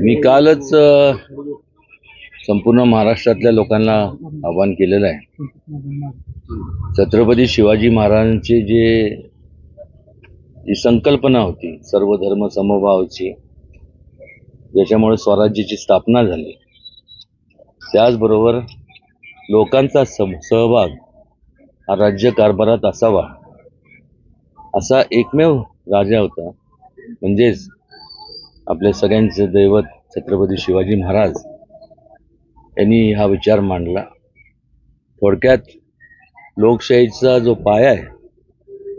मी कालच संपूर्ण महाराष्ट्रातल्या लोकांना आवाहन केलेलं आहे. छत्रपती शिवाजी महाराजांची जे जी संकल्पना होती सर्व धर्म समभावाची ज्याच्यामुळे स्वराज्याची स्थापना झाली त्याचबरोबर लोकांचा सम सहभाग हा राज्य कारभारात असावा असा एकमेव राजा होता. म्हणजेच आपल्या सगळ्यांचं दैवत छत्रपती शिवाजी महाराज यांनी हा विचार मांडला. थोडक्यात लोकशाहीचा जो पाया आहे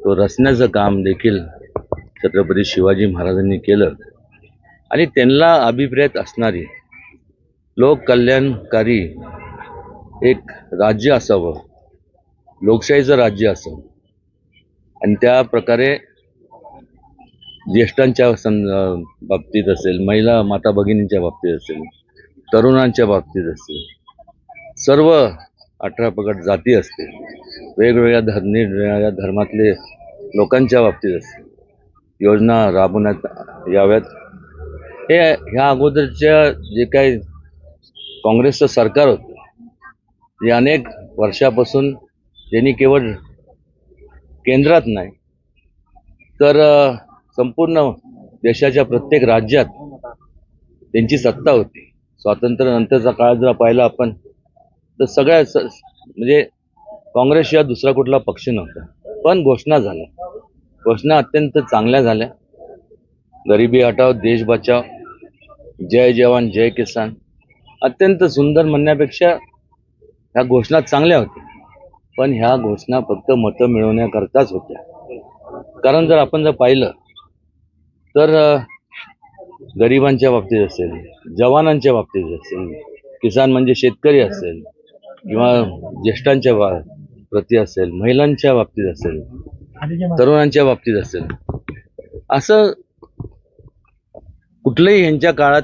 तो रचण्याचं काम देखील छत्रपती शिवाजी महाराजांनी केलं. आणि त्यांना अभिप्रेत असणारी लोककल्याणकारी एक राज्य असावं लोकशाहीचं राज्य असावं. आणि त्या प्रकारे ज्येष्ठांच्या सं बाबतीत असेल महिला माता भगिनींच्या बाबतीत असेल तरुणांच्या बाबतीत असेल सर्व अठरा प्रकट जाती असतील वेगवेगळ्या धर्म निरनिराळ्या धर्मातले लोकांच्या बाबतीत असतील योजना राबवण्यात याव्यात. हे ह्या अगोदरच्या जे काही काँग्रेसचं सरकार होतं जे अनेक वर्षापासून ज्यांनी केवळ केंद्रात नाही तर संपूर्ण देशाच्या प्रत्येक राज्यात त्यांची सत्ता होती. स्वातंत्र्यानंतरचा काळ जर पाहिला आपण तर सगळ्या म्हणजे काँग्रेसशिवाय दुसरा कुठला पक्ष नव्हता. पण घोषणा झाल्या. घोषणा अत्यंत चांगल्या झाल्या. गरिबी हटाव देश बचाव जय जवान जय किसान अत्यंत सुंदर म्हणण्यापेक्षा ह्या घोषणा चांगल्या होत्या. पण ह्या घोषणा फक्त मतं मिळवण्याकरताच होत्या. कारण जर आपण जर पाहिलं तर गरिबांच्या बाबतीत असेल जवानांच्या बाबतीत असेल किसान म्हणजे शेतकरी असेल किंवा ज्येष्ठांच्या बा प्रती असेल महिलांच्या बाबतीत असेल तरुणांच्या बाबतीत असेल असं कुठलंही यांच्या काळात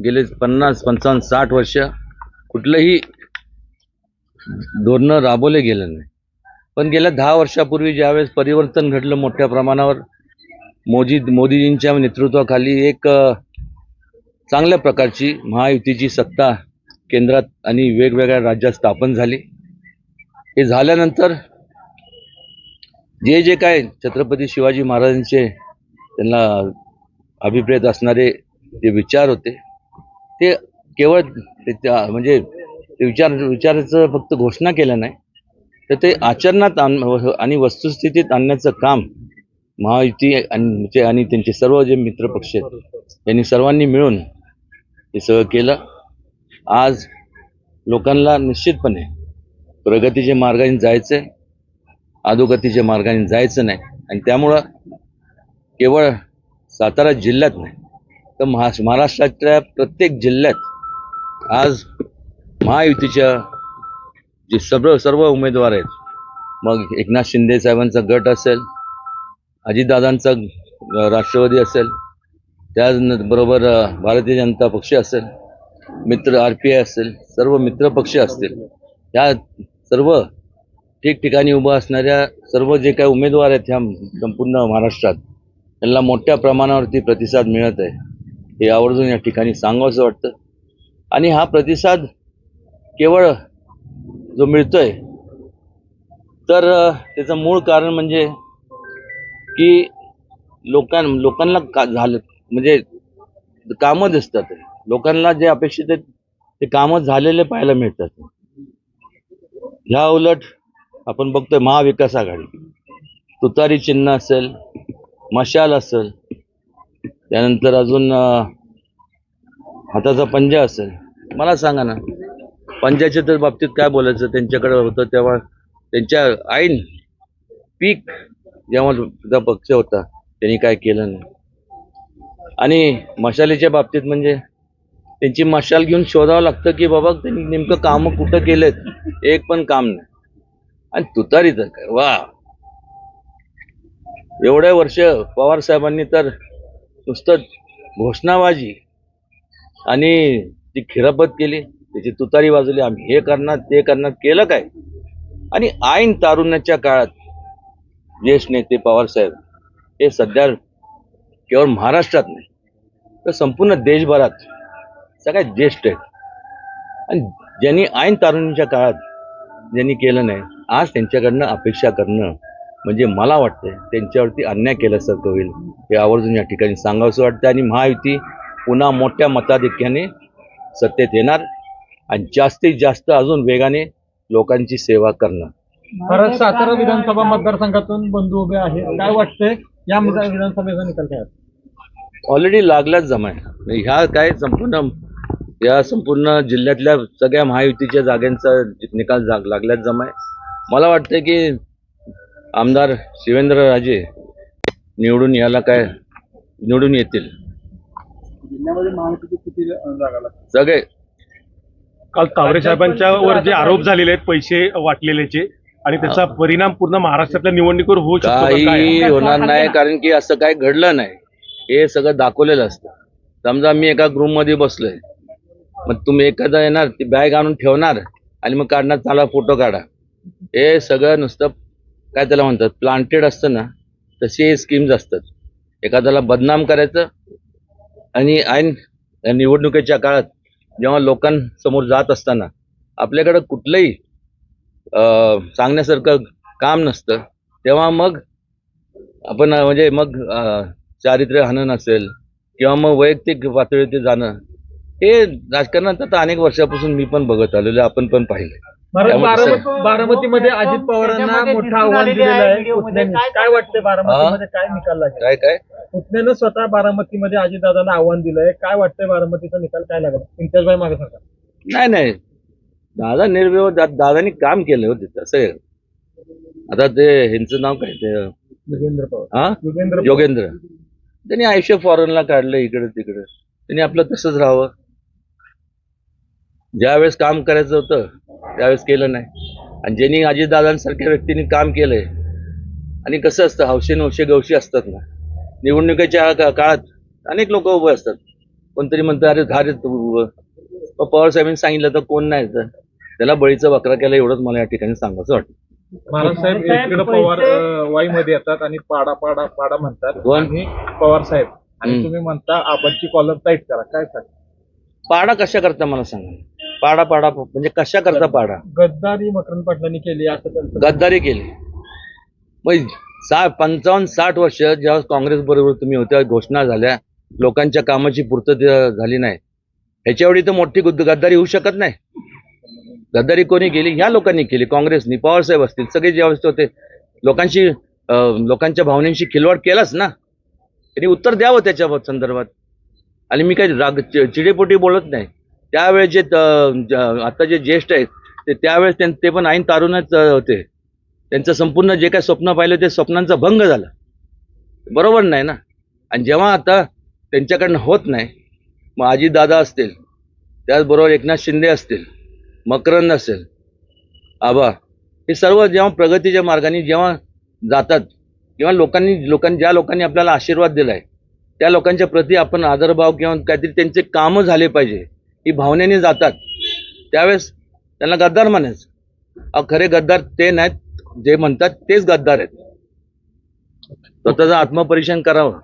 गेले पन्नास पंचावन्न साठ वर्ष कुठलंही धोरणं राबवले गेलं नाही. पण गेल्या दहा वर्षापूर्वी ज्यावेळेस परिवर्तन घडलं मोठ्या प्रमाणावर मोदी मोदीजींच्या नेतृत्वाखाली एक चांगल्या प्रकारची महायुतीची सत्ता केंद्रात आणि वेगवेगळ्या राज्यात स्थापन झाली. हे झाल्यानंतर जे जे काय छत्रपती शिवाजी महाराजांचे त्यांना अभिप्रेत असणारे जे विचार होते ते केवळ त्या म्हणजे ते विचार विचाराचं फक्त घोषणा केल्या नाही तर ते आचरणात आण आणि वस्तुस्थितीत आणण्याचं काम महायुती आणि म्हणजे आणि त्यांचे सर्व जे मित्रपक्ष आहेत यांनी सर्वांनी मिळून हे सगळं केलं. आज लोकांना निश्चितपणे प्रगतीच्या मार्गाने जायचं आहे अधोगतीच्या मार्गाने जायचं नाही. आणि त्यामुळं केवळ सातारा जिल्ह्यात नाही तर महा महाराष्ट्राच्या प्रत्येक जिल्ह्यात आज महायुतीच्या जे सर्व सर्व उमेदवार आहेत मग एकनाथ शिंदे साहेबांचा गट असेल अजितदादांचा राष्ट्रवादी असेल त्याचबरोबर भारतीय जनता पक्ष असेल मित्र आर पी आय असेल सर्व मित्र पक्ष असतील त्या सर्व ठिकठिकाणी उभं असणाऱ्या सर्व जे काही उमेदवार आहेत ह्या संपूर्ण महाराष्ट्रात त्यांना मोठ्या प्रमाणावरती प्रतिसाद मिळत आहे. हे आवर्जून या ठिकाणी सांगावंसं वाटतं. आणि हा प्रतिसाद केवळ जो मिळतोय तर त्याचं मूळ कारण म्हणजे की लोकां लोकांना का झालं म्हणजे कामं दिसतात. लोकांना जे अपेक्षित आहेत ते कामं झालेले पाहायला मिळतात. ह्या उलट आपण बघतोय महाविकास आघाडी. तुतारी चिन्ह असेल मशाल असेल त्यानंतर अजून हाताचा पंजा असेल. मला सांगा ना पंजाच्या तर बाबतीत काय बोलायचं? त्यांच्याकडे होतं तेव्हा त्यांच्या आईन पीक जेव्हा सुद्धा पक्ष होता त्यांनी काय केलं नाही. आणि मशालीच्या बाबतीत म्हणजे त्यांची मशाल घेऊन शोधावं लागतं की बाबा त्यांनी नेमकं कामं कुठं केलेत? एक पण काम नाही. आणि तुतारी तर काय वा. एवढे वर्ष पवार साहेबांनी तर नुसतं घोषणाबाजी आणि ती खिरापत केली त्याची तुतारी वाजवली आम्ही हे करणार ते करणार केलं काय? आणि ऐन तारुण्याच्या काळात ज्येष्ठ नेते पवार साहेब हे सध्या केवळ महाराष्ट्रात नाही तर संपूर्ण देशभरात सगळ्यात ज्येष्ठ आहेत. आणि ज्यांनी ऐन तारुणीच्या काळात ज्यांनी केलं नाही आज त्यांच्याकडनं अपेक्षा करणं म्हणजे मला वाटतं त्यांच्यावरती अन्याय केल्यासारखं होईल हे आवर्जून या ठिकाणी सांगावंसं वाटतं आणि महायुती पुन्हा मोठ्या मताधिक्याने सत्तेत येणार आणि जास्तीत जास्त अजून वेगाने लोकांची सेवा करणार. परत सातारा विधानसभा मतदारसंघातून बंधू उभे आहेत. काय वाटतंय? या मतदार- विधानसभेचा निकाल काय आहे? ऑलरेडी लागलाच जमाय ह्या काय संपूर्ण या संपूर्ण जिल्ह्यातल्या सगळ्या महायुतीच्या जागांचा निकाल जाग लागल्याच जमाय मला वाटतं की आमदार शिवेंद्र राजे निवडून यायला काय निवडून येतील. जिल्ह्यामध्ये महायुतीची किती जागा लागतात सगळे. काल तावरे साहेबांच्या वर जे आरोप झालेले आहेत पैसे वाटलेल्याचे आणि त्याचा परिणाम पूर्ण महाराष्ट्रातल्या निवडणुकीवर होऊ शकतो का? काही काय? होणार नाही कारण की असं काय घडलं नाही. हे सगळं दाखवलेलं असतं. समजा मी एका ग्रुपमध्ये बसलोय. मग तुम्ही एखादा येणार ती बॅग आणून ठेवणार आणि मग काढणार चाला फोटो काढा. हे सगळं नुसतं काय त्याला म्हणतात प्लांटेड असतं ना तसे स्कीम्स असतात. एखाद्याला बदनाम करायचं आणि ऐन निवडणुकीच्या काळात जेव्हा लोकांसमोर जात असताना आपल्याकडं कुठलंही सांगण्यासारखं काम नसतं. तेव्हा मग आपण म्हणजे मग चारित्र्य हनन असेल किंवा मग वैयक्तिक पातळीवरती जाणं हे राजकारणात आता अनेक वर्षापासून मी पण बघत आलेलो आपण पण पाहिलं बारामतीमध्ये अजित पवारांना मोठं आव्हान दिलेलं आहे. काय वाटतंय बारामतीमध्ये? काय निकाल लागेल? काय काय? पुतण्यानं स्वतः बारामतीमध्ये अजितदादांना आव्हान दिलंय. काय वाटतंय बारामतीचा निकाल काय लागेल? इंटरभाई मागे सरकार. नाही नाही. दादा निर्व्यव दा- दादानी काम केलं होते तसं. आता ते ह्यांचं नाव काय ते? योगेंद्र हा? त्यांनी आयुष्य फॉरेनला काढलं इकडे तिकडे. त्यांनी आपलं तसंच राहावं. ज्यावेळेस काम करायचं होतं त्यावेळेस केलं नाही. आणि ज्यांनी अजितदादांसारख्या व्यक्तींनी काम केलंय आणि कसं असतं हौशे नवशे गवशी असतात ना. निवडणुकीच्या काळात अनेक लोक उभे असतात. कोणतरी म्हणतं अरे धारे उभं पवार साहेबांनी सांगितलं तर कोण नाही तर त्याला बळीचं वक्रा केलं एवढंच मला या ठिकाणी सांगायचं वाटतं. महाराज साहेब एकीकडे पवार वाईमध्ये येतात आणि पाडा पाडा पाडा म्हणतात. कोण? आणि पवार साहेब. आणि हम्म. तुम्ही म्हणता आबांची कॉलर टाईट करा. काय सांग? पाडा कशा करता मला सांगा. पाडा पाडा म्हणजे कशा करता पाडा? गद्दारी मकरंद पाटलांनी केली असं त्यांचं गद्दारी केली. मग सा पंचावन्न साठ वर्ष जेव्हा काँग्रेस बरोबर तुम्ही होत्या घोषणा झाल्या लोकांच्या कामाची पूर्तता झाली नाही ह्याच्या एवढी तर मोठी गुद्द- गद्दारी होऊ शकत नाही. गद्दारी कोणी केली ह्या लोकांनी केली. काँग्रेसनी पवारसाहेब असतील सगळे जे अवस्थे होते लोकांशी लोकांच्या भावनेशी खिलवाड केलाच ना. त्यांनी उत्तर द्यावं त्याच्या संदर्भात. आणि मी काही राग चि- चिडेपोटी बोलत नाही. त्यावेळेस जे त- ज- आता जे ज्येष्ठ आहेत ते त्यावेळेस त्यां- ते पण ऐन तारुणच होते. त्यांचं संपूर्ण जे काही स्वप्न पाहिलं ते स्वप्नांचा भंग झाला. बरोबर नाही ना? आणि जेव्हा आता त्यांच्याकडनं होत नाही मग दादा असतील त्याचबरोबर एकनाथ शिंदे असतील मकरंद असेल आबा हे सर्व जेव्हा प्रगतीच्या मार्गाने जेव्हा जातात किंवा लोकांनी लोकांनी ज्या लोकांनी आपल्याला आशीर्वाद दिलाय त्या लोकांच्या प्रती आपण आदरभाव किंवा काहीतरी त्यांचे कामं झाले पाहिजे ही भावनेने जातात. त्यावेळेस त्यांना गद्दार म्हणायचं. खरे गद्दार ते नाहीत जे म्हणतात तेच गद्दार आहेत. स्वतःचं आत्मपरीक्षण करावं.